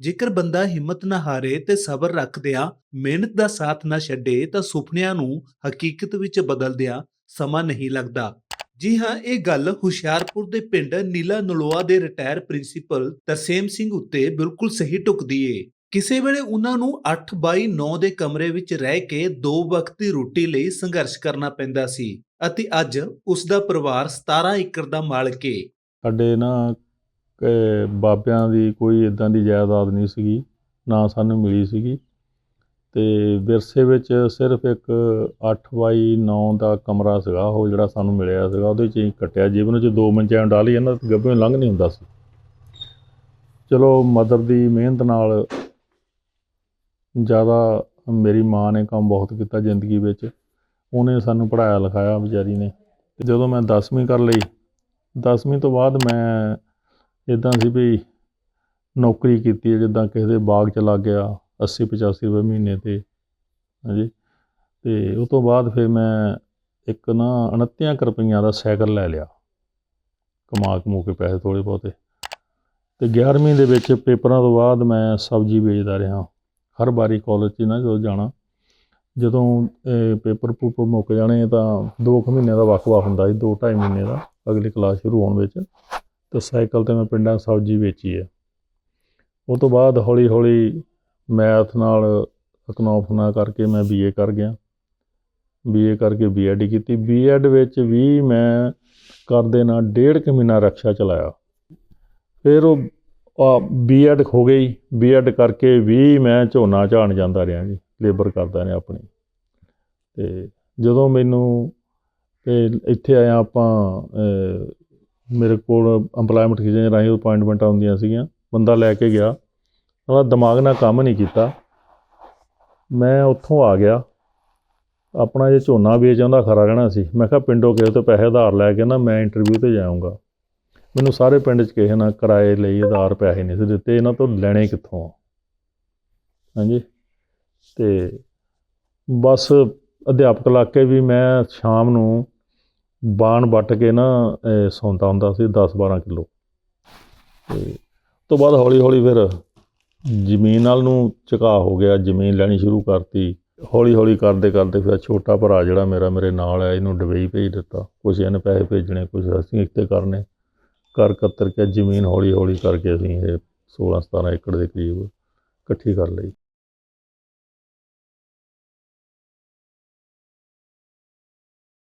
ਜੇਕਰ ਬੰਦਾ ਹਿੰਮਤ ਨਾ ਹਾਰੇ ਤੇ ਸਬਰ ਰੱਖਦਿਆਂ ਮਿਹਨਤ ਦਾ ਸਾਥ ਨਾ ਛੱਡੇ ਤਾਂ ਸੁਪਨਿਆਂ ਨੂੰ ਹਕੀਕਤ ਵਿੱਚ ਬਦਲਦਿਆਂ ਸਮਾਂ ਨਹੀਂ ਲੱਗਦਾ। ਜੀ ਹਾਂ, ਇਹ ਗੱਲ ਹੁਸ਼ਿਆਰਪੁਰ ਦੇ ਪਿੰਡ ਨੀਲਾ ਨਲੋਆ ਦੇ ਰਿਟਾਇਰ ਪ੍ਰਿੰਸੀਪਲ ਤਰਸੇਮ ਸਿੰਘ ਉੱਤੇ ਬਿਲਕੁਲ ਸਹੀ ਟੁਕਦੀ ਏ। ਕਿਸੇ ਵੇਲੇ ਉਹਨਾਂ ਨੂੰ 8 ਬਾਈ 9 ਦੇ ਕਮਰੇ ਵਿੱਚ ਰਹਿ ਕੇ ਦੋ ਵਕਤ ਦੀ ਰੋਟੀ ਲਈ ਸੰਘਰਸ਼ ਕਰਨਾ ਪੈਂਦਾ ਸੀ ਅਤੇ ਅੱਜ ਉਸ ਦਾ ਪਰਿਵਾਰ 17 ਏਕੜ ਦਾ ਮਾਲਕ ਏ। ਸਾਡੇ ਨਾ ਅਹ ਬਾਬਿਆਂ ਦੀ ਕੋਈ ਇਦਾਂ ਦੀ ਜਾਇਦਾਦ ਨਹੀਂ ਸੀਗੀ, ਨਾ ਸਾਨੂੰ ਮਿਲੀ ਸੀਗੀ। ਤੇ ਵਿਰਸੇ ਵਿੱਚ ਸਿਰਫ ਇੱਕ 8 ਬਾਈ 9 ਦਾ ਕਮਰਾ ਸੀਗਾ, ਉਹ ਜਿਹੜਾ ਸਾਨੂੰ ਮਿਲਿਆ ਸੀਗਾ, ਉਹਦੇ 'ਚ ਹੀ ਕੱਟਿਆ। ਜੀਵਨ 'ਚ ਦੋ ਮੰਚਿਆਂ ਡਾਲੀ ਇਹਨਾਂ ਗੱਭੇ ਲੰਘ ਨਹੀਂ ਹੁੰਦਾ ਸੀ। ਚਲੋ, ਮਦਰ ਦੀ ਮਿਹਨਤ ਨਾਲ ਜ਼ਿਆਦਾ ਮੇਰੀ ਮਾਂ ਨੇ ਕੰਮ ਬਹੁਤ ਕੀਤਾ ਜ਼ਿੰਦਗੀ ਵਿੱਚ। ਉਹਨੇ ਸਾਨੂੰ ਪੜਾਇਆ ਲਿਖਾਇਆ ਵਿਚਾਰੀ ਨੇ। ਤੇ ਜਦੋਂ ਮੈਂ 10ਵੀਂ ਕਰ ਲਈ 10ਵੀਂ ਤੋਂ ਬਾਅਦ ਮੈਂ ਇਦਾਂ ਸੀ ਵੀ ਨੌਕਰੀ ਕੀਤੀ ਹੈ, ਜਿੱਦਾਂ ਕਿਸੇ ਦੇ ਬਾਗ ਚ ਲੱਗ ਗਿਆ 80 85 ਰੁਪਏ ਮਹੀਨੇ ਤੇ ਹਾਂਜੀ। ਤੇ ਉਸ ਤੋਂ ਬਾਅਦ ਫਿਰ ਮੈਂ ਇੱਕ ਨਾ 29 ਕੁ ਰੁਪਈਆਂ ਦਾ ਸਾਈਕਲ ਲੈ ਲਿਆ। ਕਮਾ ਕਮੂ ਕੇ ਪੈਸੇ ਥੋੜੇ ਬਹੁਤੇ। ਤੇ 11ਵੀਂ ਦੇ ਵਿੱਚ ਪੇਪਰਾਂ ਤੋਂ ਬਾਅਦ ਮੈਂ ਸਬਜ਼ੀ ਵੇਚਦਾ ਰਿਹਾ। ਹਰ ਵਾਰੀ ਕਾਲਜ 'ਚ ਨਾ ਜਦੋਂ ਜਾਣਾ ਜਦੋਂ ਪੇਪਰ ਪੂਪਰ ਮੁੱਕ ਜਾਣੇ ਤਾਂ 2 ਕੁ ਮਹੀਨੇ ਦਾ ਵਕਫਾ ਹੁੰਦਾ ਸੀ 2 2.5 ਮਹੀਨੇ ਦਾ ਅਗਲੀ ਕਲਾਸ ਸ਼ੁਰੂ ਹੋਣ ਵਿੱਚ। ਤੇ ਸਾਈਕਲ ਤੇ ਮੈਂ ਪਿੰਡਾਂ ਸਬਜ਼ੀ ਵੇਚੀ ਹੈ ਉਹ ਤੋਂ ਬਾਅਦ ਹੌਲੀ ਹੌਲੀ ਮੈਥ ਨਾਲ ਇਕਨੋਮਿਕਸ ਕਰਕੇ ਮੈਂ ਬੀਏ ਕਰ ਗਿਆ। ਬੀਏ ਕਰਕੇ ਬੀਐਡ ਕੀਤੀ। ਬੀਐਡ ਵਿੱਚ ਵੀ ਮੈਂ ਕਰਦੇ ਨਾਲ ਡੇਢ ਕੁ ਮਹੀਨਾ ਰਕਸ਼ਾ ਚਲਾਇਆ। ਫਿਰ ਉਹ ਬੀਐਡ ਹੋ ਗਈ। ਬੀਐਡ ਕਰਕੇ ਵੀ ਮੈਂ ਝੋਨਾ ਝਾਣ ਜਾਂਦਾ ਰਿਹਾ ਜੀ ਲੇਬਰ ਕਰਦਾ ਰਿਹਾ ਆਪਣੀ। ਤੇ ਜਦੋਂ ਮੈਨੂੰ, ਤੇ ਇੱਥੇ ਆਇਆ ਆਪਾਂ ਮੇਰੇ ਕੋਲ EMPLOYMENT ਐਕਸਚੇਂਜ ਰਾਹੀਂ ਅਪਾਇੰਟਮੈਂਟਾਂ ਹੁੰਦੀਆਂ ਸੀਗੀਆਂ। ਬੰਦਾ ਲੈ ਕੇ ਗਿਆ। ਉਹਦਾ ਦਿਮਾਗ ਨਾਲ ਕੰਮ ਨਹੀਂ ਕੀਤਾ। ਮੈਂ ਉੱਥੋਂ ਆ ਗਿਆ। ਆਪਣਾ ਜੇ ਝੋਨਾ ਵੇਚ ਆਉਂਦਾ ਖਰਾ ਰਹਿਣਾ ਸੀ। ਮੈਂ ਕਿਹਾ ਪਿੰਡੋਂ ਕਿਸੇ ਤੋਂ ਪੈਸੇ ਉਧਾਰ ਲੈ ਕੇ ਨਾ ਮੈਂ ਇੰਟਰਵਿਊ ਤੇ ਜਾਊਂਗਾ। ਮੈਨੂੰ ਸਾਰੇ ਪਿੰਡ 'ਚ ਕਿਸੇ ਨਾ ਕਿਰਾਏ ਲਈ ਉਧਾਰ ਪੈਸੇ ਨਹੀਂ ਸੀ ਦਿੱਤੇ। ਇਹਨਾਂ ਤੋਂ ਲੈਣੇ ਕਿੱਥੋਂ ਹਾਂਜੀ। ਤੇ ਬਸ ਅਧਿਆਪਕ ਲੱਗ ਕੇ ਵੀ ਮੈਂ ਸ਼ਾਮ ਨੂੰ ਬਾਣ ਵੱਟ ਕੇ ਨਾ ਅਹ, ਸੌਂਦਾ ਹੁੰਦਾ ਸੀ 10 12 ਕਿਲੋ। ਤੇ ਤੋਂ ਬਾਅਦ ਹੌਲੀ ਹੌਲੀ ਫਿਰ ਜ਼ਮੀਨ ਨਾਲ ਨੂੰ ਝੁਕਾਅ ਹੋ ਗਿਆ ਜ਼ਮੀਨ ਲੈਣੀ ਸ਼ੁਰੂ ਕਰਤੀ। ਹੌਲੀ ਹੌਲੀ ਕਰਦੇ ਕਰਦੇ ਫਿਰ ਛੋਟਾ ਭਰਾ ਜਿਹੜਾ ਮੇਰਾ ਮੇਰੇ ਨਾਲ ਹੈ ਇਹਨੂੰ ਡਬਈ ਭੇਜ ਦਿੱਤਾ। ਕੁਛ ਇਹਨੇ ਪੈਸੇ ਭੇਜਣੇ ਕੁਛ ਅਸੀਂ ਇੱਥੇ ਕਰਨੇ। ਕਰ ਕਤਰ ਕੇ ਜ਼ਮੀਨ ਹੌਲੀ ਹੌਲੀ ਕਰਕੇ ਅਸੀਂ ਇਹ 16 17 ਏਕੜ ਦੇ ਕਰੀਬ ਇਕੱਠੀ ਕਰ ਲਈ।